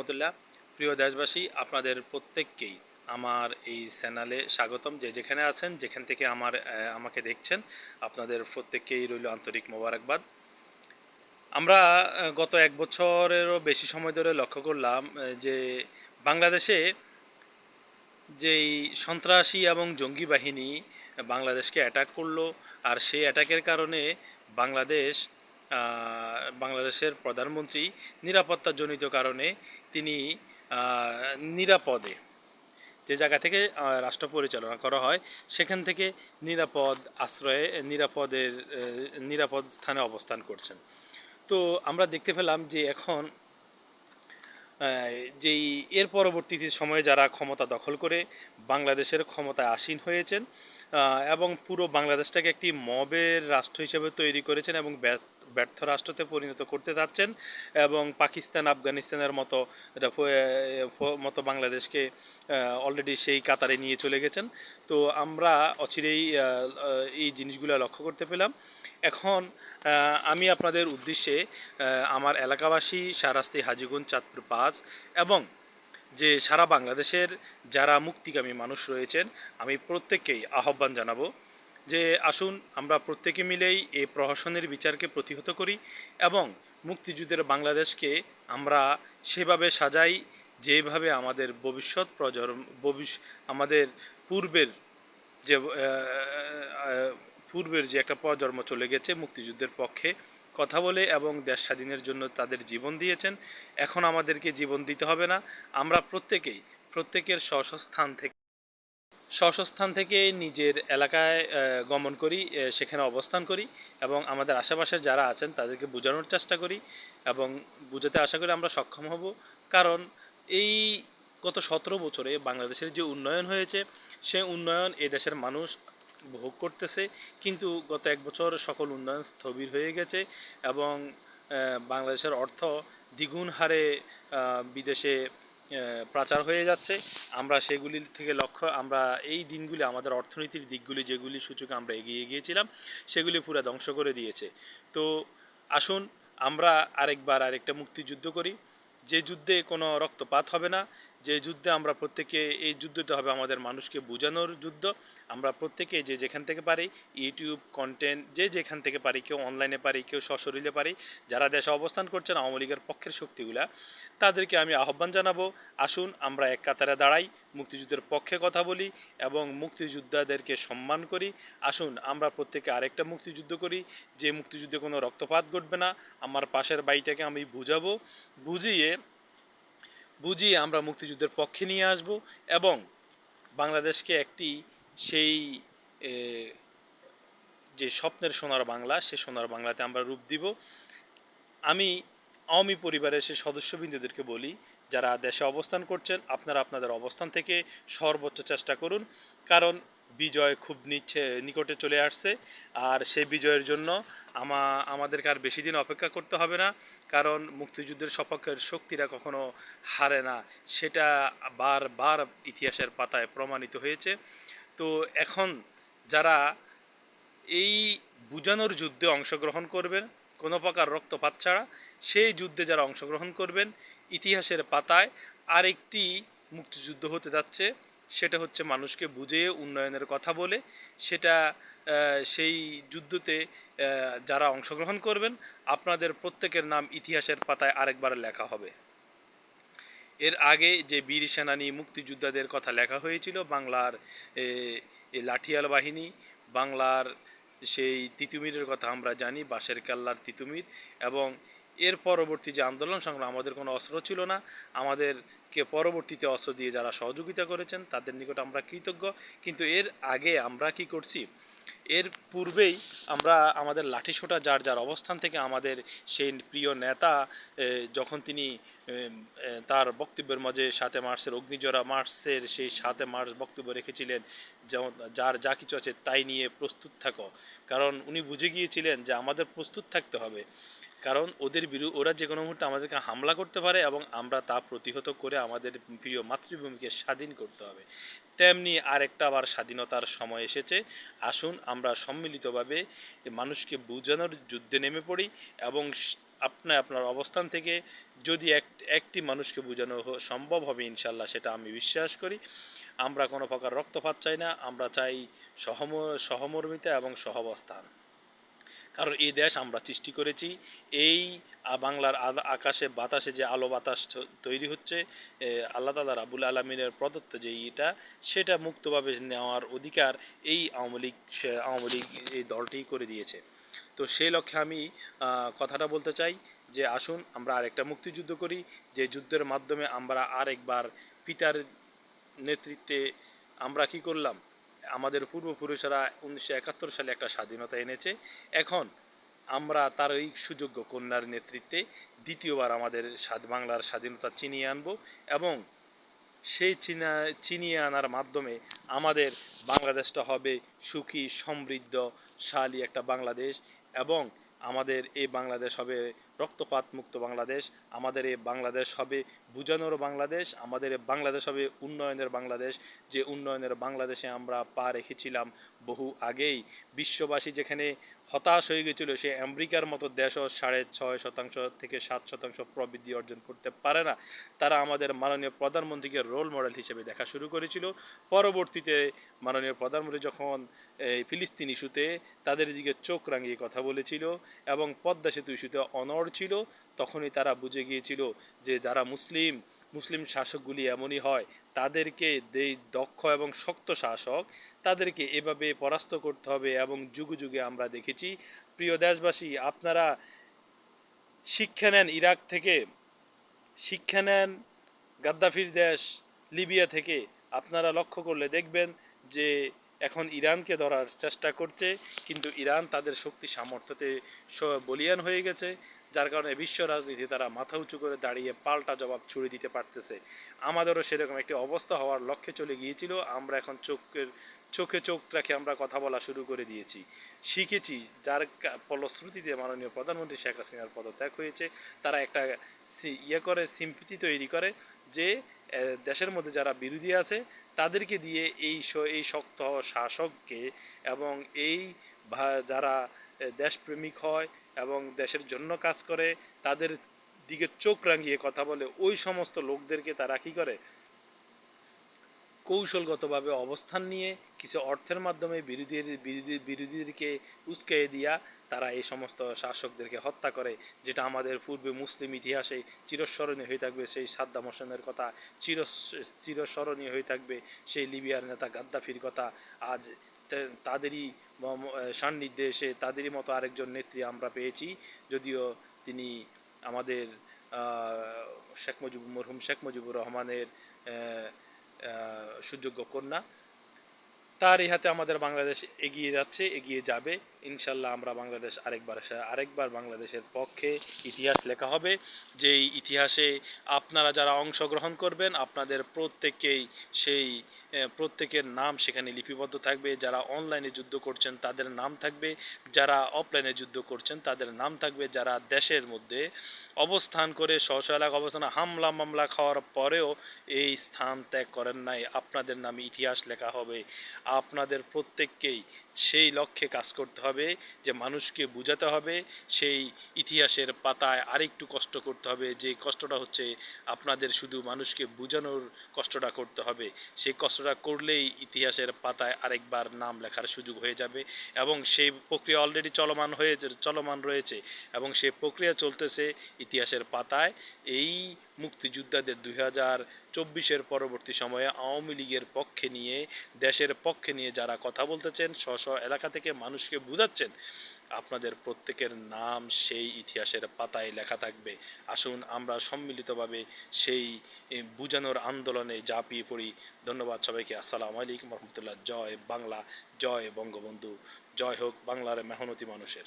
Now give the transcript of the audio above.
রহমতুল্লাহ। প্রিয় দেশবাসী, আপনাদের প্রত্যেককেই আমার এই চ্যানেলে স্বাগতম। যে যেখানে আছেন, যেখান থেকে আমার আমাকে দেখছেন, আপনাদের প্রত্যেককেই রইল আন্তরিক মোবারকবাদ। আমরা গত এক বছরেরও বেশি সময় ধরে লক্ষ্য করলাম যে বাংলাদেশে যেই সন্ত্রাসী এবং জঙ্গি বাহিনী বাংলাদেশকে অ্যাটাক করল, আর সেই অ্যাটাকের কারণে বাংলাদেশ বাংলাদেশের প্রধানমন্ত্রী নিরাপত্তাজনিত কারণে তিনি নিরাপদে যে জায়গা থেকে রাষ্ট্র পরিচালনা করা হয়, সেখান থেকে নিরাপদ আশ্রয়ে, নিরাপদের নিরাপদ স্থানে অবস্থান করছেন। তো আমরা দেখতে পেলাম যে এখন যেই এর পরবর্তীতে সময়ে যারা ক্ষমতা দখল করে বাংলাদেশের ক্ষমতায় আসীন হয়েছেন এবং পুরো বাংলাদেশটাকে একটি মবের রাষ্ট্র হিসেবে তৈরি করেছেন এবং ব্যর্থ রাষ্ট্রতে পরিণত করতে চাচ্ছেন এবং পাকিস্তান, আফগানিস্তানের মতো মতো বাংলাদেশকে অলরেডি সেই কাতারে নিয়ে চলে গেছেন। তো আমরা অচিরেই এই জিনিসগুলো লক্ষ্য করতে পেলাম। এখন আমি আপনাদের উদ্দেশ্যে আমার এলাকাবাসী, সারাস্তি হাজিগুন চাঁদপুর পাঁচ এবং যে সারা বাংলাদেশের যারা মুক্তিকামী মানুষ রয়েছেন, আমি প্রত্যেককেই আহ্বান জানাব যে আসুন আমরা প্রত্যেকে মিলেই এই প্রহসনের বিচারকে প্রতিহত করি এবং মুক্তিযুদ্ধের বাংলাদেশকে আমরা সেভাবে সাজাই যেভাবে আমাদের ভবিষ্যৎ প্রজন্ম ভবিষ্য আমাদের পূর্বের যে পূর্বের যে একটা প্রজন্ম চলে গেছে মুক্তিযুদ্ধের পক্ষে। কথা বলে এবং দেশ স্বাধীনের জন্য তাদের জীবন দিয়েছেন। এখন আমাদেরকে জীবন দিতে হবে না। আমরা প্রত্যেকেই, প্রত্যেকের স্ব স্ব স্থান থেকে স্ব স্ব থেকে নিজের এলাকায় গমন করি সেখানে অবস্থান করি এবং আমাদের আশেপাশে যারা আছেন তাদেরকে বোঝানোর চেষ্টা করি এবং বুঝাতে আশা করি আমরা সক্ষম হব। কারণ এই গত সতেরো বছরে বাংলাদেশের যে উন্নয়ন হয়েছে, সে উন্নয়ন এ দেশের মানুষ ভোগ করতেছে। কিন্তু গত এক বছর সকল উন্নয়ন স্থবির হয়ে গেছে এবং বাংলাদেশের অর্থ দ্বিগুণ হারে বিদেশে পাচার হয়ে যাচ্ছে। আমরা সেগুলি থেকে লক্ষ্য, আমরা এই দিনগুলি, আমাদের অর্থনীতির দিকগুলি, যেগুলি সূচকে আমরা এগিয়ে গিয়েছিলাম, সেগুলি পুরো ধ্বংস করে দিয়েছে। তো আসুন, আমরা আরেকবার আরেকটা মুক্তিযুদ্ধ করি। যে যুদ্ধে কোনো রক্তপাত হবে না যে যুদ্ধে আমরা প্রত্যেকে, এই যুদ্ধটা হবে আমাদের মানুষকে বোঝানোর যুদ্ধ। আমরা প্রত্যেকে যে যেখান থেকে পারি ইউটিউব কন্টেন্ট যে যেখান থেকে পারি, কেউ অনলাইনে পারি, কেউ সশরীরে পারি, যারা দেশে অবস্থান করছেন, আওয়ামী লীগের পক্ষের শক্তিগুলা, তাদেরকে আমি আহ্বান জানাব, আসুন আমরা এক কাতারে দাঁড়াই, মুক্তিযুদ্ধের পক্ষে কথা বলি এবং মুক্তিযোদ্ধাদেরকে সম্মান করি। আসুন আমরা প্রত্যেকে আরেকটা মুক্তিযুদ্ধ করি, যে মুক্তিযুদ্ধে কোনো রক্তপাত ঘটবে না, আমার পাশের বাড়িটাকে আমি বুঝাবো, বুঝিয়ে বুঝিয়ে আমরা মুক্তিযুদ্ধের পক্ষে নিয়ে আসব এবং বাংলাদেশকে একটি সেই যে স্বপ্নের সোনার বাংলা, সে সোনার বাংলাতে আমরা রূপ দিব। আমি আওয়ামী পরিবারের সে সদস্যবৃন্দদেরকে বলি, যারা দেশে অবস্থান করছেন, আপনারা আপনাদের অবস্থান থেকে সর্বোচ্চ চেষ্টা করুন। কারণ বিজয় খুব নিচ্ছে, নিকটে চলে আসছে। আর সেই বিজয়ের জন্য আমা, আমাদেরকে আর বেশি দিন অপেক্ষা করতে হবে না। কারণ মুক্তিযুদ্ধের সপক্ষের শক্তিরা কখনো হারে না। সেটা বারবার ইতিহাসের পাতায় প্রমাণিত হয়েছে। তো এখন যারা এই বুঝানোর যুদ্ধে অংশগ্রহণ করবেন, কোনো প্রকার রক্তপাত ছাড়া, সেই যুদ্ধে যারা অংশগ্রহণ করবেন, ইতিহাসের পাতায় আরেকটি মুক্তিযুদ্ধ হতে যাচ্ছে। সেটা হচ্ছে মানুষকে বুঝিয়ে উন্নয়নের কথা বলে, সেটা সেই যুদ্ধতে যারা অংশগ্রহণ করবেন, আপনাদের প্রত্যেকের নাম ইতিহাসের পাতায় আরেকবার লেখা হবে। এর আগে যে বীর সেনানী মুক্তিযোদ্ধাদের কথা লেখা হয়েছিল, বাংলার লাঠিয়াল বাহিনী, বাংলার সেই তিতুমিরের কথা আমরা জানি, বাঁশের কেল্লার তিতুমির, এবং এর পরবর্তী যে আন্দোলন সংগ্রাম, আমাদের কোনো অস্ত্র ছিল না। আমাদেরকে পরবর্তীতে অস্ত্র দিয়ে যারা সহযোগিতা করেছেন, তাদের নিকট আমরা কৃতজ্ঞ। কিন্তু এর আগে আমরা কি করছি? এর পূর্বেই আমরা আমাদের লাঠিসোঁটা যার যার অবস্থান থেকে আমাদের সেই প্রিয় নেতা যখন তিনি তার বক্তব্যের মাঝে সাতে মার্চের অগ্নিজোড়া মার্চের সেই সাতে মার্চ বক্তব্য রেখেছিলেন, যেমন যার যা কিছু আছে তাই নিয়ে প্রস্তুত থাকো। কারণ উনি বুঝে গিয়েছিলেন যে আমাদের প্রস্তুত থাকতে হবে। কারণ ওদের বিরু, ওরা যে কোনো মুহূর্তে আমাদেরকে হামলা করতে পারে এবং আমরা তা প্রতিহত করে আমাদের প্রিয় মাতৃভূমিকে স্বাধীন করতে হবে। তেমনি আরেকটা আবার স্বাধীনতার সময় এসেছে। আসুন আমরা সম্মিলিতভাবে মানুষকে বোঝানোর যুদ্ধে নেমে পড়ি এবং আপনার আপনার অবস্থান থেকে যদি এক, একটি মানুষকে বোঝানো সম্ভব হবে ইনশাল্লাহ, সেটা আমি বিশ্বাস করি। আমরা কোনো প্রকার রক্তপাত চাই না, আমরা চাই সহম, সহমর্মিতা এবং সহাবস্থান। কারণ এই দেশ আমরা সৃষ্টি করেছি। এই বাংলার আকাশে বাতাসে যে আলো বাতাস তৈরি হচ্ছে আল্লাহ তালা রাবুল আলমিনের প্রদত্ত যে ইটা, সেটা মুক্তভাবে নেওয়ার অধিকার এই আওয়ামী লীগ আওয়ামী লীগ এই দলটিই করে দিয়েছে। তো সেই লক্ষ্যে আমি কথাটা বলতে চাই যে আসুন আমরা আরেকটা মুক্তিযুদ্ধ করি, যে যুদ্ধের মাধ্যমে আমরা আরেকবার পিতার নেতৃত্বে আমরা কি করলাম? আমাদের পূর্বপুরুষেরা উনিশশো একাত্তর সালে একটা স্বাধীনতা এনেছে। এখন আমরা তার এই সুযোগ্য কন্যার নেতৃত্বে দ্বিতীয়বার আমাদের বাংলার স্বাধীনতা চিনিয়ে আনব এবং সেই চিনা চিনিয়ে আনার মাধ্যমে আমাদের বাংলাদেশটা হবে সুখী সমৃদ্ধশালী একটা বাংলাদেশ এবং আমাদের এই বাংলাদেশ হবে রক্তপাত মুক্ত বাংলাদেশ, আমাদের এই বাংলাদেশ হবে বুঝানোর বাংলাদেশ, আমাদের বাংলাদেশ হবে উন্নয়নের বাংলাদেশ। যে উন্নয়নের বাংলাদেশে আমরা পা রেখেছিলাম বহু আগেই, বিশ্ববাসী যেখানে হতাশ হয়ে গেছিল, সে আমেরিকার মতো দেশও সাড়ে ছয় শতাংশ থেকে সাত শতাংশ প্রবৃদ্ধি অর্জন করতে পারে না। তারা আমাদের মাননীয় প্রধানমন্ত্রীকে রোল মডেল হিসেবে দেখা শুরু করেছিল। পরবর্তীতে মাননীয় প্রধানমন্ত্রী যখন এই ফিলিস্তিন ইস্যুতে তাদের দিকে চোখ রাঙিয়ে কথা বলেছিল এবং পদ্মা সেতু ইস্যুতে অনড় ছিল, তখনই তারা বুঝে গিয়েছিল যে যারা মুসলিম মুসলিম শাসকগুলি এমনই হয়, তাদেরকে দেই দক্ষ এবং শক্ত শাসক, তাদেরকে এভাবে পরাস্ত করতে হবে এবং যুগে যুগে আমরা দেখেছি। প্রিয় দেশবাসী, আপনারা শিক্ষা নেন ইরাক থেকে, শিক্ষা নেন গাদ্দাফির দেশ, লিবিয়া থেকে। আপনারা লক্ষ্য করলে দেখবেন যে এখন ইরানকে ধরার চেষ্টা করছে, কিন্তু ইরান তাদের শক্তি সামর্থ্যতে বলিয়ান হয়ে গেছে। যার কারণে বিশ্ব রাজনীতি তারা মাথা উঁচু করে দাঁড়িয়ে পাল্টা জবাব ছুড়ে দিতে পারতেছে। আমাদেরও সেরকম একটি অবস্থা হওয়ার লক্ষ্যে চলে গিয়েছিল। আমরা এখন চোখের, চোখে চোখ রাখে আমরা কথা বলা শুরু করে দিয়েছি। শিখেছি যার ফলশ্রুতিতে মাননীয় প্রধানমন্ত্রী শেখ হাসিনার পদত্যাগ হয়েছে। তারা একটা ইয়ে করে, সিম্পিতি তৈরি করে যে দেশের মধ্যে যারা বিরোধী আছে, তাদেরকে দিয়ে এই এই শক্ত শাসককে এবং এই যারা দেশপ্রেমিক হয় এবং দেশের জন্য কাজ করে, তাদের দিকে চোখ রাঙিয়ে কথা বলে, ওই সমস্ত লোকদেরকে তারা কি করে? কৌশলগতভাবে অবস্থান নিয়ে কিছু অর্থের মাধ্যমে বিরোধীর, বিরোধী, বিরোধীদেরকে উস্কাইয়ে দিয়া তারা এই সমস্ত শাসকদেরকে হত্যা করে, যেটা আমাদের পূর্বে মুসলিম ইতিহাসে চিরস্মরণীয় হয়ে থাকবে। সেই সাদ্দাম হোসেনের কথা চির চিরস্মরণীয় হয়ে থাকবে। সেই লিবিয়ার নেতা গাদ্দাফির কথা আজ তাদেরই সান্নিধ্যে এসে তাদেরই মতো আরেকজন নেত্রী আমরা পেয়েছি। যদিও তিনি আমাদের শেখ মুজিব মরহুম শেখ মুজিবুর রহমানের সুযোগ্য কন্যা। তার এই হাতে আমাদের বাংলাদেশ এগিয়ে যাচ্ছে, এগিয়ে যাবে। ইনশাল্লাহ আমরা বাংলাদেশ আরেকবার আরেকবার বাংলাদেশের পক্ষে ইতিহাস লেখা হবে। যেই ইতিহাসে আপনারা যারা অংশগ্রহণ করবেন, আপনাদের প্রত্যেককেই সেই প্রত্যেকের নাম সেখানে লিপিবদ্ধ থাকবে। যারা অনলাইনে যুদ্ধ করছেন, তাদের নাম থাকবে। যারা অফলাইনে যুদ্ধ করছেন, তাদের নাম থাকবে। যারা দেশের মধ্যে অবস্থান করে এলাকা অবস্থানে হামলা মামলা খাওয়ার পরেও এই স্থান ত্যাগ করেন নাই। আপনাদের নামে ইতিহাস লেখা হবে। আপনাদের প্রত্যেককেই সেই লক্ষ্যে কাজ করতে হবে, যে মানুষকে বোঝাতে হবে, সেই ইতিহাসের পাতায় আরেকটু কষ্ট করতে হবে, যে কষ্টটা হচ্ছে আপনাদের শুধু মানুষকে বোঝানোর কষ্টটা করতে হবে, সেই কষ্টটা করলেই ইতিহাসের পাতায় আরেকবার নাম লেখার সুযোগ হয়ে যাবে এবং সেই প্রক্রিয়া অলরেডি চলমান হয়েছে চলমান রয়েছে এবং সেই প্রক্রিয়া চলতেছে ইতিহাসের পাতায়, এই মুক্তিযোদ্ধাদের দুই হাজার চব্বিশের পরবর্তী সময়ে আওয়ামী লীগের পক্ষে নিয়ে, দেশের পক্ষে নিয়ে যারা কথা বলতেছেন, স্ব স্ব এলাকা থেকে মানুষকে বুঝাচ্ছেন, আপনাদের প্রত্যেকের নাম সেই ইতিহাসের পাতায় লেখা থাকবে। আসুন আমরা সম্মিলিতভাবে সেই বুঝানোর আন্দোলনে ঝাঁপিয়ে পড়ি। ধন্যবাদ সবাইকে। আসসালামু আলাইকুম রহমতুল্লাহ। জয় বাংলা, জয় বঙ্গবন্ধু। জয় হোক বাংলার মেহনতি মানুষের।